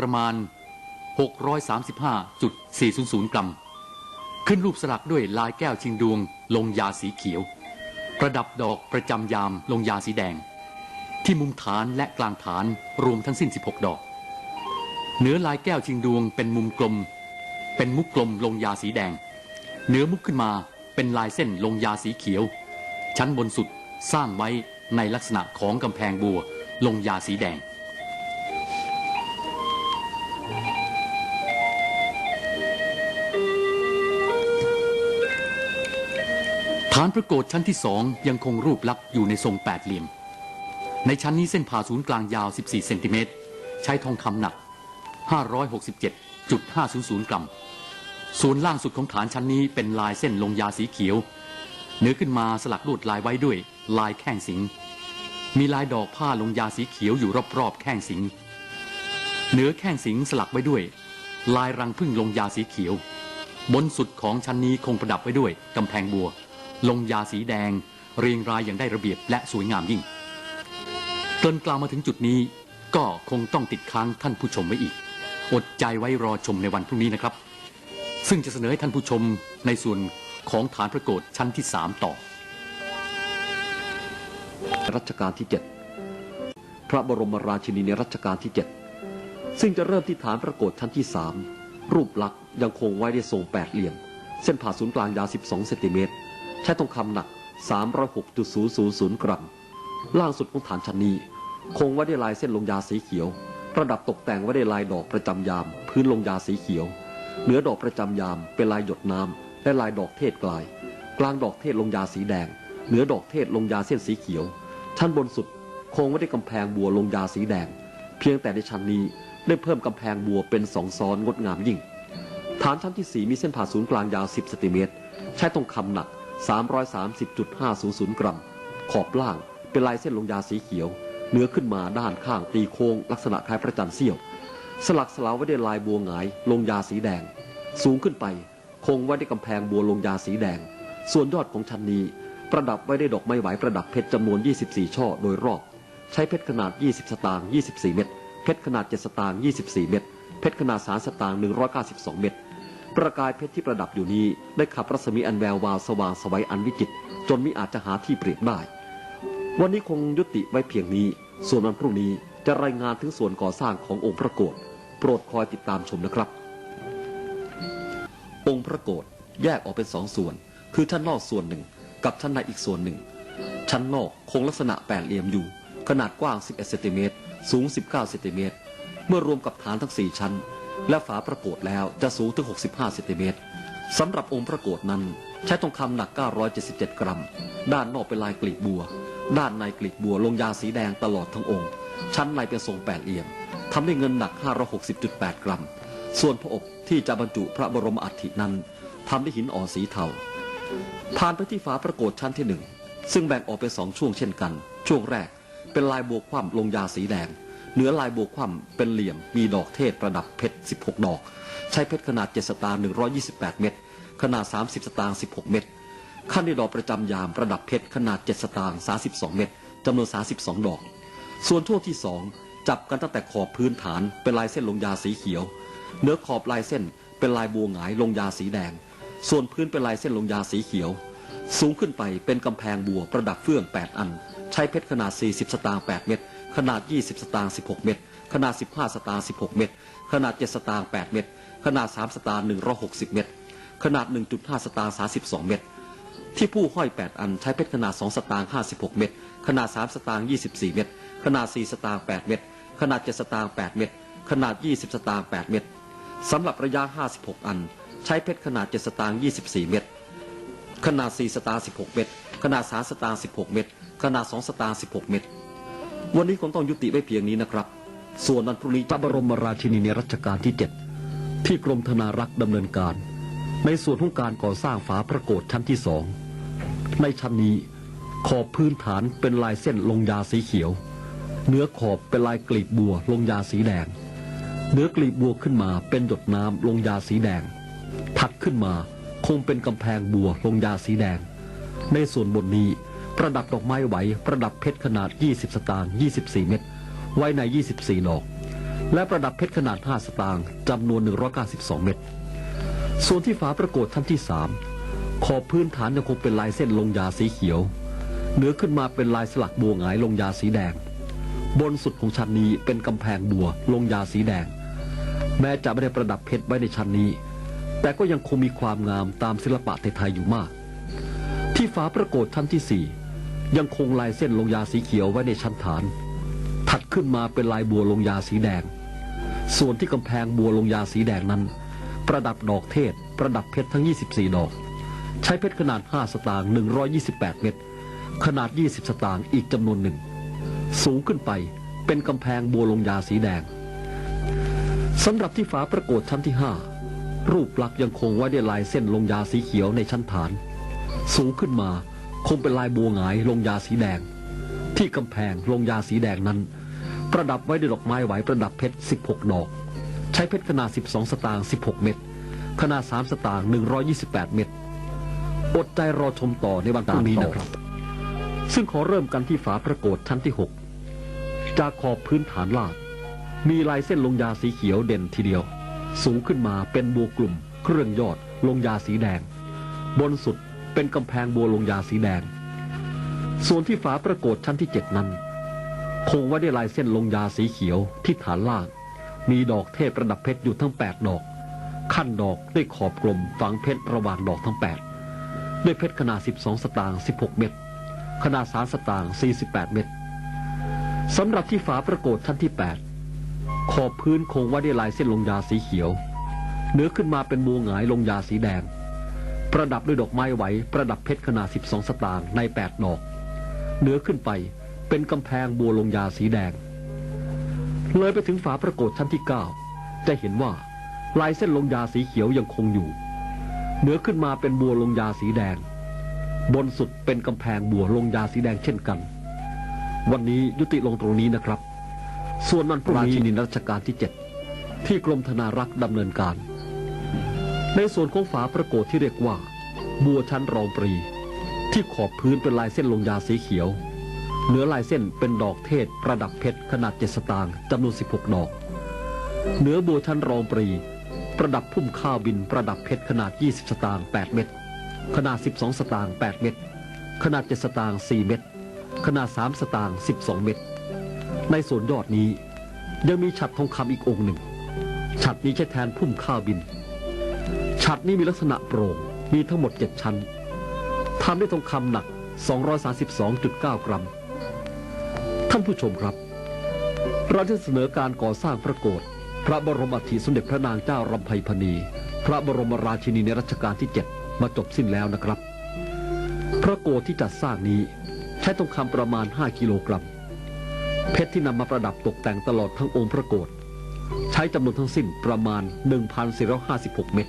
ประมาณ 635.400 กรัม ขึ้นรูปสลักด้วยลายแก้วชิงดวง ลงยาสีเขียว ประดับดอกประจำยามลงยาสีแดง ที่มุมฐานและกลางฐานรวมทั้งสิ้น 16 ดอก เหนือลายแก้วชิงดวงเป็นมุมกลม เป็นมุกกลมลงยาสีแดง เหนือมุกขึ้นมาเป็นลายเส้นลงยาสีเขียว ชั้นบนสุดสร้างไว้ในลักษณะของกำแพงบัวลงยาสีแดง ฐานพระโกฏชั้นที่สองยังคงรูปลักษ์อยู่ในทรงแปดเหลี่ยม ในชั้นนี้เส้นผ่าศูนย์กลางยาว 14 เซนติเมตร ใช้ทองคำหนัก 567.500 กรัม ส่วนล่างสุดของฐานชั้นนี้เป็นลายเส้นลงยาสีเขียว เนื้อขึ้นมาสลักลวดลายไว้ด้วยลายแข้งสิง มีลายดอกผ้าลงยาสีเขียวอยู่รอบๆแข้งสิงเหนือแข้งสิงสลักไว้ด้วย ลายรังพึ่งลงยาสีเขียว บนสุดของชั้นนี้คงประดับไว้ด้วยกำแพงบัว ลงยาสีแดง เรียงรายอย่างได้ระเบียบและสวยงามยิ่งเกินกล่าวมาถึงจุดนี้ก็คงต้องติดค้างท่านผู้ชมไว้อีก อดใจไว้รอชมในวันพรุ่งนี้นะครับ ซึ่งจะเสนอให้ท่านผู้ชมในส่วนของฐานพระโกฏชั้นที่3ต่อ รัชกาลที่ 7 พระบรมราชินีในรัชกาลที่ 7 ซึ่งจะเริ่มที่ฐานพระโกฏชั้นที่3รูปลักษณ์ยังคงไว้ในทรงแปดเหลี่ยม เส้นผ่าศูนย์กลางยาว 12 เซนติเมตร ใช้ทองคำหนัก 306.000 กรัม ล่างสุดของฐานชั้นนี้ คงไว้ด้ลายเส้นลงยาสีเขียวประดับตกแต่งไว้ด้ลายดอกประจำยาม พื้นลงยาสีเขียว เหนือดอกประจำยามเป็นลายหยดน้ำและลายดอกเทศกลาย กลางดอกเทศลงยาสีแดง เหนือดอกเทศลงยาเส้นสีเขียว ชั้นบนสุดคงไว้ด้วยกำแพงบัวลงยาสีแดง เพียงแต่ในชั้นนี้ได้เพิ่มกำแพงบัวเป็นสองซ้อนงดงามยิ่ง ฐานชั้นที่4มีเส้นผ่าศูนย์กลางยาว 10เซนติเมตร ใช้ทองคำหนัก 330.500 กรัม ขอบล่างเป็นลายเส้นลงยาสีเขียว เนื้อขึ้นมาด้านข้างตีโค้งลักษณะคล้ายพระจันทร์เสี้ยว สลักสลาวไว้ด้วยลายบัวหงาย ลงยาสีแดง สูงขึ้นไป คงไว้ด้วยกำแพงบัวลงยาสีแดง ส่วนยอดของชั้นนี้ ประดับไว้ด้วยดอกไม้ไหวประดับเพชรจำนวน 24 ช่อโดยรอบ ใช้เพชรขนาด 20 สตางค์ 24 เม็ด เพชรขนาด 7 สตางค์ 24 เม็ด เพชรขนาด 3 สตางค์ 192 เม็ด ประกายเพชรที่ประดับอยู่นี้ ได้ขับรัศมีอันแวววาวสว่างสวัยอันวิจิต จนมิอาจจะหาที่เปรียบได้ วันนี้คงยุติไว้เพียงนี้ ส่วนวันพรุ่งนี้จะรายงานถึงส่วนก่อสร้างขององค์พระโกฏโปรดคอยติดตามชมนะครับ องค์พระโกฏแยกออกเป็นสองส่วน คือชั้นนอกส่วนหนึ่ง กับชั้นในอีกส่วนหนึ่ง ชั้นนอกคงลักษณะแปดเหลี่ยมอยู่ ขนาดกว้าง 11เซนติเมตรสูง 19เซนติเมตรเมื่อรวมกับฐานทั้ง 4 ชั้น และฝาพระโกฏแล้วจะสูงถึง 65เซนติเมตรสำหรับองค์พระโกฏนั้น ใช้ทองคำหนัก 977 กรัม ด้านนอกเป็นลายกลีบบัว ด้านในกลีบบัวลงยาสีแดงตลอดทั้งองค์ ชั้นในเป็นทรงแปดเหลี่ยมทำด้วยเงินหนัก 560.8 กรัม ส่วนพระอบที่จะบรรจุพระบรมอัฐินั้นทำด้วยหินอ่อนสีเทาผ่านไปที่ฝาประโกฏชั้นที่หนึ่งซึ่งแบ่งออกเป็นสองช่วงเช่นกัน ช่วงแรกเป็นลายบวกคว่ำลงยาสีแดง เหนือลายบวคว่ำเป็นเหลี่ยมมีดอกเทศประดับเพชร 16 ดอก ใช้เพชรขนาด 7 สตางค์128 เม็ดขนาด 30 สตางค์16 เม็ดขั้นด้วยดอกประจำยามประดับเพชรขนาด 7 สตางค์32 เม็ดจำนวน 32 ดอก ส่วนช่วที่สองจับกันตั้งแต่ขอบพื้นฐานเป็นลายเส้นลงยาสีเขียวเนื้อขอบลายเส้นเป็นลายบัวหงายลงยาสีแดง ส่วนพื้นเป็นลายเส้นลงยาสีเขียว สูงขึ้นไปเป็นกำแพงบัวประดับเฟื่อง 8 อัน ใช้เพชรขนาด 40 สตางค์ 8 เม็ด ขนาด 20 สตางค์ 16 เม็ด ขนาด 15 สตางค์ 16 เม็ด ขนาด 7 สตางค์ 8 เม็ด ขนาด 3 สตางค์ 160 เม็ด ขนาด 1.5 สตางค์ 32 เม็ด ที่ผู้ห้อย 8 อันใช้เพชรขนาด 2 สตางค์ 56 เม็ด ขนาด 3 สตางค์ 24 เม็ด ขนาด 4 สตางค์ 8 เม็ด ขนาด 7 สตางค์ 8 เม็ด ขนาด 20 สตางค์ 8 เม็ดสำหรับระยะ 56 อัน ใช้เพชรขนาด 7 สตางค์ 24 เม็ด ขนาด 4 สตางค์ 16 เม็ด ขนาด 3 สตางค์ 16 เม็ด ขนาด2สตางค์16 เม็ดวันนี้คงต้องยุติไว้เพียงนี้นะครับ ส่วนวันพรุ่งนี้พระบรมราชินีในรัชกาลที่ 7 ที่กรมธนารักษ์ดำเนินการ ในส่วนของการก่อสร้างฝาพระโกฏชั้นที่สองในชั้นนี้ขอบพื้นฐานเป็นลายเส้นลงยาสีเขียว เนื้อขอบเป็นลายกลีบบัวลงยาสีแดง เนื้อกลีบบัวขึ้นมาเป็นหยดน้ำลงยาสีแดง ถัดขึ้นมาคงเป็นกำแพงบัวลงยาสีแดง ในส่วนบนนี้ ประดับดอกไม้ไหวประดับเพชรขนาด 20 สตางค์24 เม็ดไว้ใน 24 ดอก และประดับเพชรขนาด 5 สตางค์จำนวน 192 เม็ดส่วนที่ฝาประโกฏชั้นที่3ขอบพื้นฐานยังคงเป็นลายเส้นลงยาสีเขียว เหนือขึ้นมาเป็นลายสลักบัวหงายลงยาสีแดง บนสุดของชั้นนี้เป็นกำแพงบัวลงยาสีแดง แม้จะไม่ได้ประดับเพชรไว้ในชั้นนี้ แต่ก็ยังคงมีความงามตามศิลปะไทยๆอยู่มาก ที่ฝาประโกฏชั้นที่4 ยังคงลายเส้นลงยาสีเขียวไว้ในชั้นฐาน ถัดขึ้นมาเป็นลายบัวลงยาสีแดง ส่วนที่กำแพงบัวลงยาสีแดงนั้น ประดับดอกเทศ ประดับเพชรทั้ง 24 ดอก ใช้เพชรขนาด 5 สตางค์128 เม็ดขนาด 20 สตางค์อีกจำนวนหนึ่ง สูงขึ้นไปเป็นกำแพงบัวลงยาสีแดงสำหรับที่ฝาประโกฏชั้นที่ 5 รูปลักษ์ยังคงไว้ด้วยลายเส้นลงยาสีเขียวในชั้นฐาน สูงขึ้นมา คงเป็นลายบัวหงายลงยาสีแดง ที่กำแพงลงยาสีแดงนั้น ประดับไว้ด้วยดอกไม้ไหวประดับเพชร 16 ดอก ใช้เพชรขนาด 12 สตางค์ 16 เม็ดขนาด 3 สตางค์ 128 เม็ดอดใจรอชมต่อในวันพรุ่งนี้นะครับ ซึ่งขอเริ่มกันที่ฝาประโกฏชั้นที่ 6 จากขอบพื้นฐานลาด มีลายเส้นลงยาสีเขียวเด่นทีเดียว สูงขึ้นมาเป็นบัวกลุ่ม เครื่องยอดลงยาสีแดง บนสุด เป็นกำแพงบัวลงยาสีแดง ส่วนที่ฝาประโกฏชั้นที่7นั้น คงไว้ด้วยลายเส้นลงยาสีเขียวที่ฐานล่าง มีดอกเทพประดับเพชรอยู่ทั้ง8ดดอก ขั้นดอกด้วยขอบกลมฝังเพชรระหว่างดอกทั้ง8ด้วยเพชรขนาด 12 สตางค์ 16 เม็ด ขนาด 3 สตางค์ 48 เม็ด สำหรับที่ฝาประโกฏชั้นที่ 8 ขอบพื้นคงไว้ด้วยลายเส้นลงยาสีเขียว เหนือขึ้นมาเป็นบัวหงายลงยาสีแดง ประดับด้วยดอกไม้ไหวประดับเพชรขนาด 12 สตางค์ใน 8 ดอก เหนือขึ้นไปเป็นกำแพงบัวลงยาสีแดง เลยไปถึงฝาประโกฏชั้นที่ 9 จะเห็นว่าลายเส้นลงยาสีเขียวยังคงอยู่ เหนือขึ้นมาเป็นบัวลงยาสีแดง บนสุดเป็นกำแพงบัวลงยาสีแดงเช่นกัน วันนี้ยุติลงตรงนี้นะครับ ส่วนวันพรุ่งนี้ราชินีรัชกาลที่ 7 ที่กรมธนารักษ์ดำเนินการ ในส่วนของฝาประโกฏที่เรียกว่า บัวชั้นรองปรี ที่ขอบพื้นเป็นลายเส้นลงยาสีเขียว เหนือลายเส้นเป็นดอกเทศประดับเพชรขนาด7สตางค์จำนวน 16 ดอก เหนือบัวชั้นรองปรี ประดับพุ่มข้าวบินประดับเพชรขนาด 20 สตางค์8เม็ดขนาด 12 สตางค์8เม็ดขนาด 7 สตางค์4เม็ดขนาด 3 สตางค์12 เม็ดในส่วนยอดนี้ยังมีฉัดทองคำอีกองค์หนึ่งฉัดนี้ใช้แทนพุ่มข้าวบิน ฉัดนี้มีลักษณะโปร่ง มีทั้งหมด 7 ชั้นทำด้วยทองคำหนัก 232.9 กรัม ท่านผู้ชมครับ เราได้เสนอการก่อสร้างพระโกศพระบรมอัฐิสมเด็จพระนางเจ้ารำไพพรรณี พระบรมราชินีในรัชกาลที่ 7 มาจบสิ้นแล้วนะครับ พระโกศที่จัดสร้างนี้ใช้ทองคำประมาณ 5 กิโลกรัม เพชรที่นำมาประดับตกแต่งตลอดทั้งองค์พระโกศใช้จำนวนทั้งสิ้นประมาณ 1,456 เม็ด